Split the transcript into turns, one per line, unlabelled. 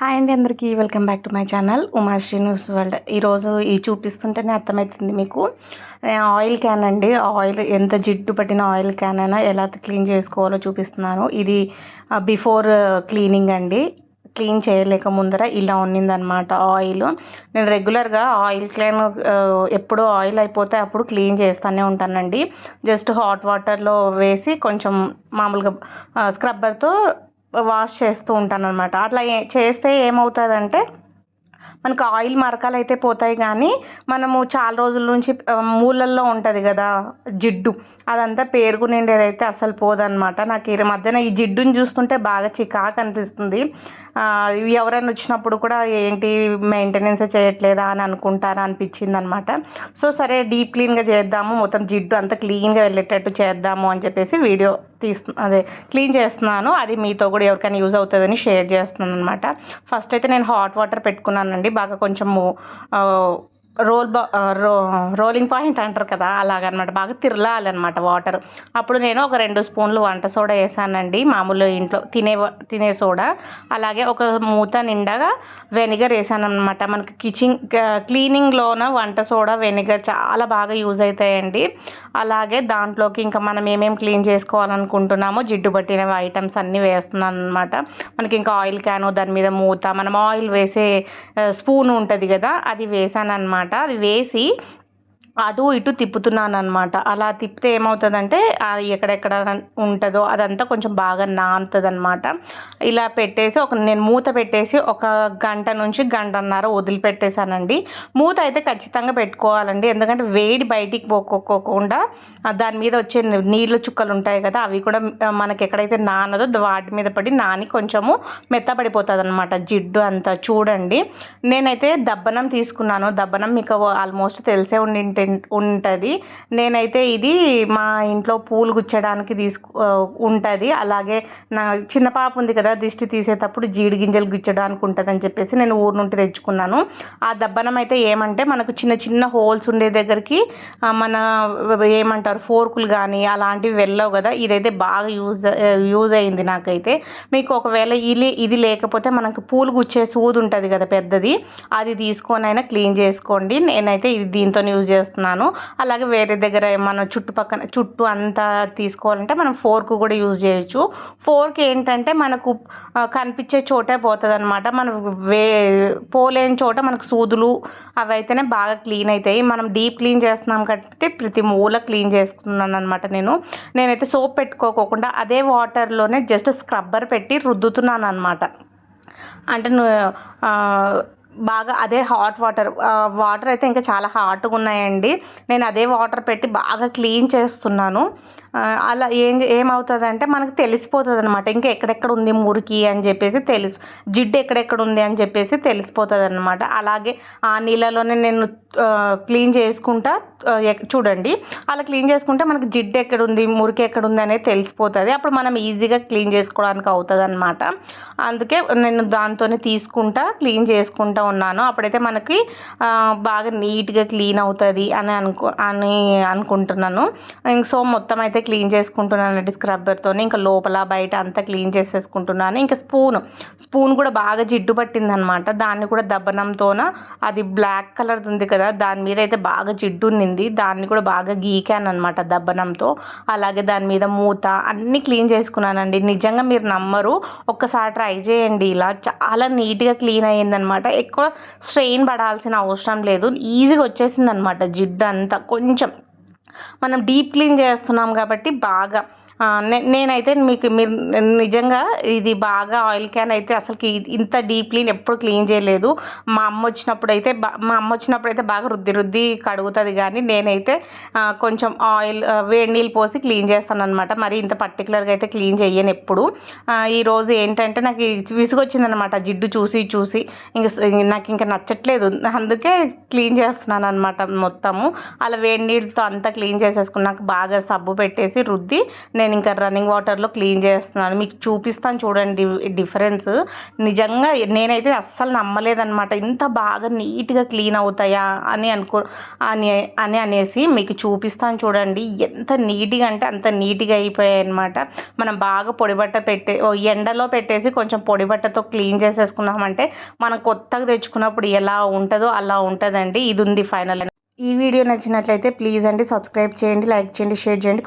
Hi అండి అందరికీ. Welcome back to my channel. Umasri news world. ఈరోజు ఈ చూపిస్తుంటేనే అర్థమవుతుంది మీకు. ఆయిల్ క్యాన్ అండి. ఆయిల్ ఎంత జిడ్డు పట్టిన ఆయిల్ క్యాన్ అయినా ఎలా క్లీన్ చేసుకోవాలో చూపిస్తున్నాను. ఇది బిఫోర్ క్లీనింగ్ అండి. క్లీన్ చేయలేక ముందర ఇలా ఉన్నిందనమాట ఆయిల్. నేను రెగ్యులర్గా ఆయిల్ క్లీన్ ఎప్పుడు ఆయిల్ అయిపోతే అప్పుడు క్లీన్ చేస్తూనే ఉంటానండి. జస్ట్ హాట్ వాటర్లో వేసి కొంచెం మామూలుగా స్క్రబ్బర్తో వాష్ చేస్తూ ఉంటాను అనమాట అట్లా ఏ- చేస్తే ఏమవుతుందంటే మనకు ఆయిల్ మరకలు అయితే పోతాయి కానీ మనము చాలా రోజుల నుంచి మూలల్లో ఉంటుంది కదా జిడ్డు. అదంతా పేరుకునేది అయితే అసలు పోదనమాట నాకు ఈ మధ్యన ఈ జిడ్డుని చూస్తుంటే బాగా చికాకు అనిపిస్తుంది. ఎవరైనా వచ్చినప్పుడు కూడా ఏంటి మెయింటెనెన్స్ చేయట్లేదా అని అనుకుంటారా అనిపించింది అనమాట సో సరే డీప్ క్లీన్గా చేద్దాము. మొత్తం జిడ్డు అంతా క్లీన్గా వెళ్ళేటట్టు చేద్దాము అని చెప్పేసి వీడియో తీస్తు అదే క్లీన్ చేస్తున్నాను. అది మీతో కూడా ఎవరికైనా యూజ్ అవుతుందని షేర్ చేస్తున్నాను అనమాట ఫస్ట్ అయితే నేను హాట్ వాటర్ పెట్టుకున్నానండి. బాగా కొంచెము రోల్ బా రో రోలింగ్ పాయింట్ అంటారు కదా అలాగనమాట. బాగా తిరలాలన్నమాట వాటర్. అప్పుడు నేను ఒక రెండు స్పూన్లు వంట సోడా వేసానండి. మామూలు ఇంట్లో తినే తినే సోడా. అలాగే ఒక మూత నిండగా వెనిగర్ వేసాను అనమాట మనకి కిచెన్ క్లీనింగ్లోన వంట సోడా వెనిగర్ చాలా బాగా యూజ్ అవుతాయండి అలాగే దాంట్లోకి ఇంకా మనం ఏమేమి క్లీన్ చేసుకోవాలనుకుంటున్నామో జిడ్డు పట్టిన ఐటమ్స్ అన్నీ వేస్తున్నాను అనమాట మనకి ఇంకా ఆయిల్ క్యాను దాని మీద మూత మనం ఆయిల్ వేసే స్పూన్ ఉంటుంది కదా అది వేసాను అనమాట అది వేసి అటు ఇటు తిప్పుతున్నాను అనమాట అలా తిప్పితే ఏమవుతుందంటే అది ఎక్కడెక్కడ ఉంటుందో అదంతా కొంచెం బాగా నానుతుంది అనమాట ఇలా పెట్టేసి ఒక నేను మూత పెట్టేసి ఒక గంట నుంచి గంటన్నర వదిలిపెట్టేశానండి. మూత అయితే ఖచ్చితంగా పెట్టుకోవాలండి. ఎందుకంటే వేడి బయటికి పోకోకుండా దాని మీద వచ్చే నీళ్ళు చుక్కలు ఉంటాయి కదా అవి కూడా మనకి ఎక్కడైతే నానదో వాటి మీద పడి నాని కొంచెము మెత్తబడిపోతుంది అనమాట జిడ్డు అంతా చూడండి. నేనైతే దబ్బనం తీసుకున్నాను. దబ్బనం మీకు ఆల్మోస్ట్ తెలిసే ఉండి ఉంటుంది. నేనైతే ఇది మా ఇంట్లో పూలు గుచ్చడానికి తీసుకు ఉంటుంది. అలాగే నా చిన్న పాప ఉంది కదా దిష్టి తీసేటప్పుడు జీడి గింజలు గుచ్చడానికి ఉంటుంది అని చెప్పేసి నేను ఊరు నుండి తెచ్చుకున్నాను. ఆ దబ్బనం అయితే ఏమంటే మనకు చిన్న చిన్న హోల్స్ ఉండే దగ్గరికి మన ఏమంటారు ఫోర్కులు కానీ అలాంటివి వెళ్ళవు కదా. ఇదైతే బాగా యూజ్ యూజ్ అయింది నాకైతే. మీకు ఒకవేళ ఇది ఇది లేకపోతే మనకు పూలు గుచ్చే సూది ఉంటుంది కదా పెద్దది అది తీసుకొని అయినా క్లీన్ చేసుకోండి. నేనైతే ఇది దీంతో యూజ్ చేస్తాను చేస్తున్నాను. అలాగే వేరే దగ్గర మన చుట్టుపక్కన చుట్టూ అంతా తీసుకోవాలంటే మనం ఫోర్క్ కూడా యూజ్ చేయొచ్చు. ఫోర్క్ ఏంటంటే మనకు కనిపించే చోటే పోతుంది అనమాట మనం వే పోలేని చోట మనకు సూదులు అవి అయితేనే బాగా క్లీన్ అవుతాయి మనం డీప్ క్లీన్ చేస్తున్నాం కాబట్టి ప్రతి మూల క్లీన్ చేసుకున్నాను అనమాట నేను. నేనైతే సోప్ పెట్టుకోకుండా అదే వాటర్లోనే జస్ట్ స్క్రబ్బర్ పెట్టి రుద్దుతున్నాను అనమాట అంటే బాగా అదే హాట్ వాటర్ వాటర్ అయితే ఇంకా చాలా హాట్గా ఉన్నాయండి. నేను అదే వాటర్ పెట్టి బాగా క్లీన్ చేస్తున్నాను. అలా ఏం ఏమవుతుందంటే మనకు తెలిసిపోతుంది అనమాట ఇంకా ఎక్కడెక్కడ ఉంది మురికి అని చెప్పేసి తెలుసు. జిడ్డు ఎక్కడెక్కడ ఉంది అని చెప్పేసి తెలిసిపోతుంది అనమాట అలాగే ఆ నీళ్ళలోనే నేను క్లీన్ చేసుకుంటా ఎక్- చూడండి. అలా క్లీన్ చేసుకుంటే మనకు జిడ్డు ఎక్కడ ఉంది మురికి ఎక్కడ ఉంది అనేది తెలిసిపోతుంది. అప్పుడు మనం ఈజీగా క్లీన్ చేసుకోవడానికి అవుతుంది అనమాట అందుకే నేను దాంతోనే తీసుకుంటా క్లీన్ చేసుకుంటా ఉన్నాను. అప్పుడైతే మనకి బాగా నీట్గా క్లీన్ అవుతుంది అని అనుకో అని అనుకుంటున్నాను. సో మొత్తం అయితే క్లీన్ చేసుకుంటున్నానండి స్క్రబ్బర్తో ఇంకా లోపల బయట అంతా క్లీన్ చేసేసుకుంటున్నాను. ఇంకా స్పూన్ స్పూన్ కూడా బాగా జిడ్డు పట్టింది అనమాట దాన్ని కూడా దబ్బనంతోన అది బ్లాక్ కలర్ ఉంది కదా దాని మీద అయితే బాగా జిడ్డు ఉన్నింది. దాన్ని కూడా బాగా గీకాను అనమాట దబ్బనంతో. అలాగే దాని మీద మూత అన్నీ క్లీన్ చేసుకున్నానండి. నిజంగా మీరు నమ్మరు ఒక్కసారి ట్రై చేయండి ఇలా. చాలా నీట్గా క్లీన్ అయ్యిందనమాట. ఎక్కువ స్ట్రెయిన్ పడాల్సిన అవసరం లేదు. ఈజీగా వచ్చేసింది అనమాట జిడ్డు అంతా కొంచెం మనం డీప్ క్లీన్ చేస్తున్నాం కాబట్టి బాగా నేనైతే మీకు మీరు నిజంగా ఇది బాగా ఆయిల్ క్యాన్ అయితే అసలుకి ఇంత డీప్ క్లీన్ ఎప్పుడు క్లీన్ చేయలేదు. మా అమ్మ వచ్చినప్పుడు అయితే మా అమ్మ వచ్చినప్పుడు అయితే బాగా రుద్ది రుద్ది కడుగుతుంది కానీ నేనైతే కొంచెం ఆయిల్ వేడి నీళ్ళు పోసి క్లీన్ చేస్తాను అనమాట మరి ఇంత పర్టికులర్గా అయితే క్లీన్ చేయను ఎప్పుడు. ఈరోజు ఏంటంటే నాకు విసుగొచ్చిందనమాట జిడ్డు చూసి చూసి. ఇంకా నాకు ఇంకా నచ్చట్లేదు. అందుకే క్లీన్ చేస్తున్నాను అనమాట మొత్తము. అలా వేడి నీళ్ళతో అంతా క్లీన్ చేసేసుకున్నాక బాగా సబ్బు పెట్టేసి రుద్ది నేను నేను ఇంకా రన్నింగ్ వాటర్లో క్లీన్ చేస్తున్నాను. మీకు చూపిస్తాను చూడండి డిఫరెన్స్ నిజంగా నేనైతే అస్సలు నమ్మలేదన్నమాట. ఇంత బాగా నీట్గా క్లీన్ అవుతాయా అని అనుకో అని అని అనేసి మీకు చూపిస్తాను చూడండి. ఎంత నీట్గా అంటే అంత నీట్గా అయిపోయాయి అనమాట మనం బాగా పొడిబట్ట పెట్టే ఓ ఎండలో పెట్టేసి కొంచెం పొడి బట్టతో క్లీన్ చేసేసుకున్నామంటే మనం కొత్తగా తెచ్చుకున్నప్పుడు ఎలా ఉంటుందో అలా ఉంటుందండి. ఇది ఉంది ఫైనల్ ఈ వీడియో నచ్చినట్లయితే ప్లీజ్ అండి సబ్స్క్రైబ్ చేయండి లైక్ చేయండి షేర్ చేయండి